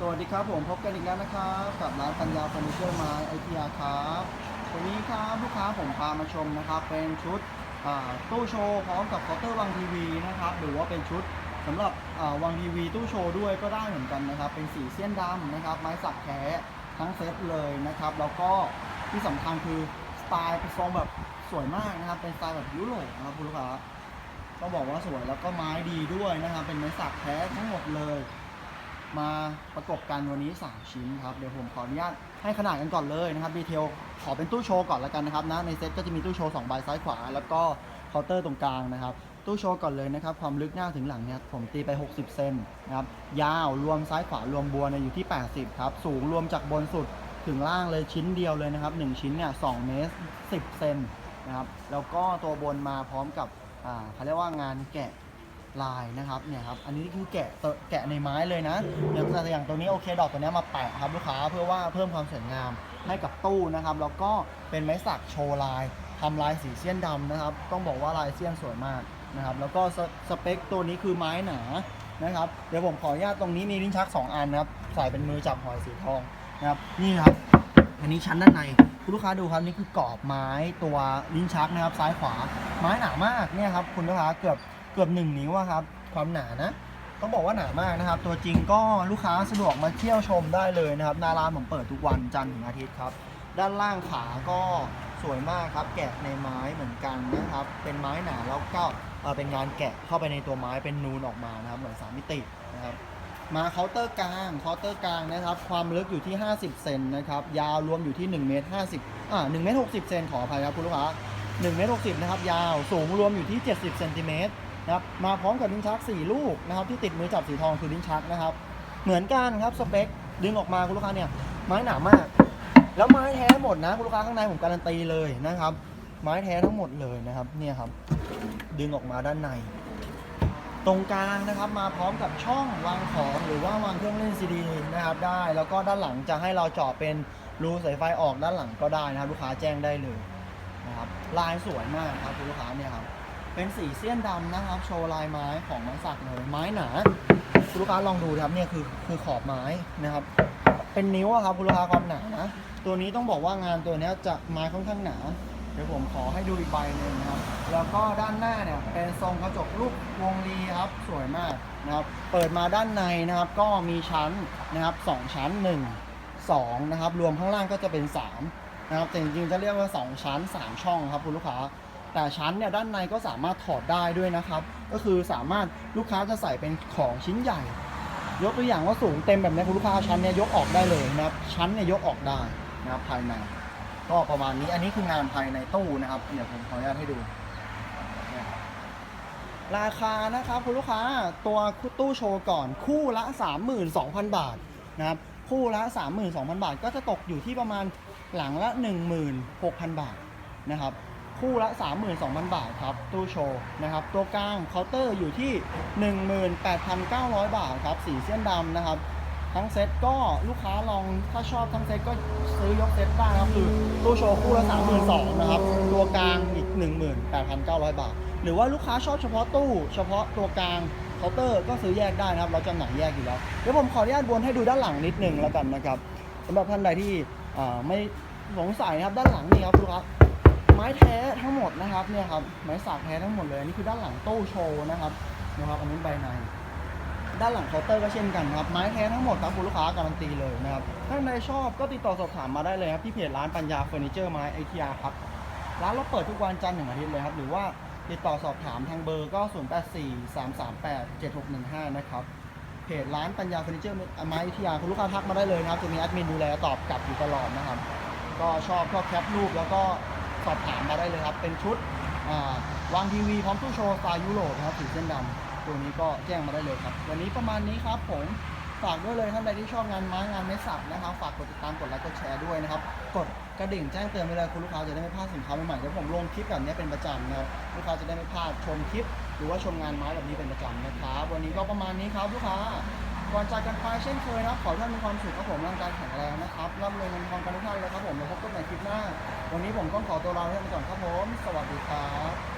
สวัสดีครับผมพบกันอีกแล้วนะครับกับร้านปัญญาเฟอร์นิเจอร์ไม้ไอทีอาครับวันนี้ครับลูกค้าผมพามาชมนะครับ เป็นชุดตู้โชว์พร้อมกับเคาน์เตอร์วางทีวีนะครับหรือว่าเป็นชุดสำหรับวางทีวีตู้โชว์ด้วยก็ได้เหมือนกันนะครับ เป็นสีเสี้ยนดำนะครับ ไม้สักแท้ทั้งเซตเลยนะครับ แล้วก็ที่สำคัญคือสไตล์เป็นทรงแบบสวยมากนะครับ เป็นสไตล์แบบยุโรปนะครับคุณลูกค้าต้องบอกว่าสวยแล้วก็ไม้ดีด้วยนะครับ เป็นไม้สักแท้ทั้งหมดเลย มาประกบกันวันนี้ 3 ชิ้นครับ เดี๋ยวผมขออนุญาตให้ขนาดกันก่อนเลยนะครับดีเทลขอเป็นตู้โชว์ก่อนล้วกันนะครับนะในเซ็ตก็จะมีตู้โชว์2ใบซ้ายขวา แล้วก็เคาน์เตอร์ตรงกลางนะครับ ตู้โชว์ก่อนเลยนะครับ ความลึกหน้าถึงหลังเนี่ยผมตีไป 60 เซนนะครับยาวรวมซ้ายขวารวมบัวเนี่ยอยู่ที่ 80 ครับ สูงรวมจากบนสุดถึงล่างเลยชิ้นเดียวเลยนะครับ 1 ชิ้นเนี่ย2เมตร10 เซนนะครับแล้วก็ตัวบนมาพร้อมกับอ่าเขาเรียกว่างานแกะ ลายนะครับเนี่ยครับอันนี้คือแกะแกะในไม้เลยนะอย่างแต่อย่างตัวนี้โอเคดอกตัวนี้มาแปะครับลูกค้าเพื่อว่าเพิ่มความสวยงามให้กับตู้นะครับแล้วก็เป็นไม้สักโชว์ลายทำลายสีเสี้ยนดำนะครับ ต้องบอกว่าลายเสี้ยนสวยมากนะครับ แล้วก็สสเปคตัวนี้คือไม้หนานะครับ เดี๋ยวผมขออนุญาตตรงนี้มีลิ้นชัก 2 อันนะครับ ใส่เป็นมือจับหอยสีทองนะครับ นี่ครับ อันนี้ชั้นด้านในคุณลูกค้าดูครับนี่คือกรอบไม้ตัวลิ้นชักนะครับ ซ้ายขวา ไม้หนามากเนี่ยครับคุณลูกค้าเกือบ เกือบหนึ่งนิ้วอะครับ ความหนานะ ต้องบอกว่าหนามากนะครับ ตัวจริงก็ลูกค้าสะดวกมาเที่ยวชมได้เลยนะครับนาร้านผมเปิดทุกวันจันทร์ถึงอาทิตย์ครับ ด้านล่างขาก็สวยมากครับแกะในไม้เหมือนกันนะครับ เป็นไม้หนาแล้วก็เอ่อเป็นงานแกะเข้าไปในตัวไม้เป็นนูนออกมานะครับ เหมือนสามมิตินะครับมาเคาน์เตอร์กลางเคาน์เตอร์กลางนะครับ ความลึกอยู่ที่ 50 เซนนะครับ ยาวรวมอยู่ที่1เมตร50อ่า1เมตร60 เซนขออภัยครับคุณลูกค้า1เมตร60นะครับ ยาวสูงรวมอยู่ที่ 70 เซนติเมตร นะครับมาพร้อมกับลิ้นชัก 4 ลูกนะครับที่ติดมือจับสีทองคือลิ้นชักนะครับ เหมือนกันครับสเปคดึงออกมาคุณลูกค้าเนี่ยไม้หนามาก แล้วไม้แท้หมดนะคุณลูกค้าข้างในผมการันตีเลยนะครับ ไม้แท้ทั้งหมดเลยนะครับเนี่ยครับ ดึงออกมาด้านใน ตรงกลางนะครับมาพร้อมกับช่องวางของหรือว่าวางเครื่องเล่นซีดีนะครับได้แล้วก็ด้านหลังจะให้เราเจาะเป็นรูสายไฟออกด้านหลังก็ได้นะครับ ลูกค้าแจ้งได้เลยนะครับลายสวยมากครับคุณลูกค้าเนี่ยครับ เป็นสีเสี้ยนดำนะครับ โชว์ลายไม้ของไม้สักเลย ไม้หนาคุณลูกค้าลองดูนะครับเนี่ยคือคือขอบไม้นะครับ เป็นนิ้วอะครับคุณลูกค้าความหนานะตัวนี้ต้องบอกว่างานตัวนี้จะไม้ค่อนข้างหนา เดี๋ยวผมขอให้ดูอีกใบหนึ่งนะครับ แล้วก็ด้านหน้าเนี่ยเป็นทรงกระจกรูปวงรีครับสวยมากนะครับ เปิดมาด้านในนะครับก็มีชั้นนะครับสองชั้น 1 2นะครับรวมข้างล่างก็จะเป็น3นะครับแต่จริงๆจะเรียกว่า 2 ชั้น 3 ช่องครับคุณลูกค้า แต่ชั้นเนี่ยด้านในก็สามารถถอดได้ด้วยนะครับ ก็คือสามารถลูกค้าจะใส่เป็นของชิ้นใหญ่ ยกตัวอย่างว่าสูงเต็มแบบนี้คุณลูกค้าชั้นเนี่ยยกออกได้เลยนะครับชั้นเนี่ยยกออกได้นะครับภายใน ก็ประมาณนี้อันนี้คืองานภายในตู้นะครับเดี๋ยวผมขออนุญาตให้ดู ราคานะครับคุณลูกค้าตัวตู้โชว์ก่อนคู่ละ 32,000 บาทนะครับคู่ละ 32,000 บาท ก็จะตกอยู่ที่ประมาณหลังละ 16,000 บาทนะครับ คู่ละ 32,000 บาทครับ ตู้โชว์นะครับ ตัวกลางเคาน์เตอร์อยู่ที่ 18,900 บาทครับ สีเส้นดำนะครับ ทั้งเซ็ตก็ลูกค้าลองถ้าชอบทั้งเซ็ตก็ซื้อยกเซ็ตได้นะครับคือตู้โชว์คู่ละ 32,000นะครับ ตัวกลางอีก 18,900 บาท หรือว่าลูกค้าชอบเฉพาะตู้ เฉพาะตัวกลางเคาน์เตอร์ก็ซื้อแยกได้นะครับ เราจำหน่ายแยกอยู่แล้ว เดี๋ยวผมขออนุญาตวนให้ดูด้านหลังนิดหนึงแล้วกันนะครับสำหรับท่านใดที่ไม่สงสัยนะครับด้านหลังนี่ครับลูกค้า ไม้แท้ทั้งหมดนะครับเนี่ยครับไม้สักแท้ทั้งหมดเลยนนี่คือด้านหลังตู้โชว์นะครับนะครับอันนี้ใบในด้านหลังเคาน์เตอร์ก็เช่นกันครับ ไม้แท้ทั้งหมดครับคุณลูกค้าการันตีเลยนะครับถ้าใครชอบก็ติดต่อสอบถามมาได้เลยครับที่เพจร้านปัญญาเฟอร์นิเจอร์ไม้ไอทีอาร์ครับ ร้านเราเปิดทุกวันจันทร์ถึงอาทิตย์เลยครับ หรือว่าติดต่อสอบถามทางเบอร์ก็ 0 8 4 3 3 8 7 6 1 5 นะครับ เพจร้านปัญญาเฟอร์นิเจอร์ไม้ไอทีอาร์คุณลูกค้าทักมาได้เลยนะครับ จะมีแอดมินดูแลตอบกลับอยู่ตลอดนะครับ ก็ชอบก็แคปรูปแล้วก็ สอบถามมาได้เลยครับ เป็นชุดวางทีวีพร้อมตู้โชว์สไตล์ยุโรปนะครับสีเส้นดำตัวนี้ก็แจ้งมาได้เลยครับ วันนี้ประมาณนี้ครับผมฝากด้วยเลยท่านใดที่ชอบงานไม้งานไม้สักนะครับ ฝากกดติดตามกดไลค์กดแชร์ด้วยนะครับ กดกระดิ่งแจ้งเตือนเวลาคุณลูกค้าจะได้ไม่พลาดสินค้าใหม่ๆเดี๋ยวผมลงคลิปแบบนี้เป็นประจำนะครับลูกค้าจะได้ไม่พลาดชมคลิป หรือว่าชมงานไม้แบบนี้เป็นประจำนะครับ วันนี้ก็ประมาณนี้ครับลูกค้า ก่อนจากกันไปเช่นเคยนะครับขอท่านมีความสุขครับผมร่างกายแข็งแรงนะครับร่ำรวยเงินทองกันทุกท่านเลยครับผมแล้วพบกันใหม่คลิปหน้า วันนี้ผมต้องขอตัวลาไปก่อนครับผม สวัสดีครับ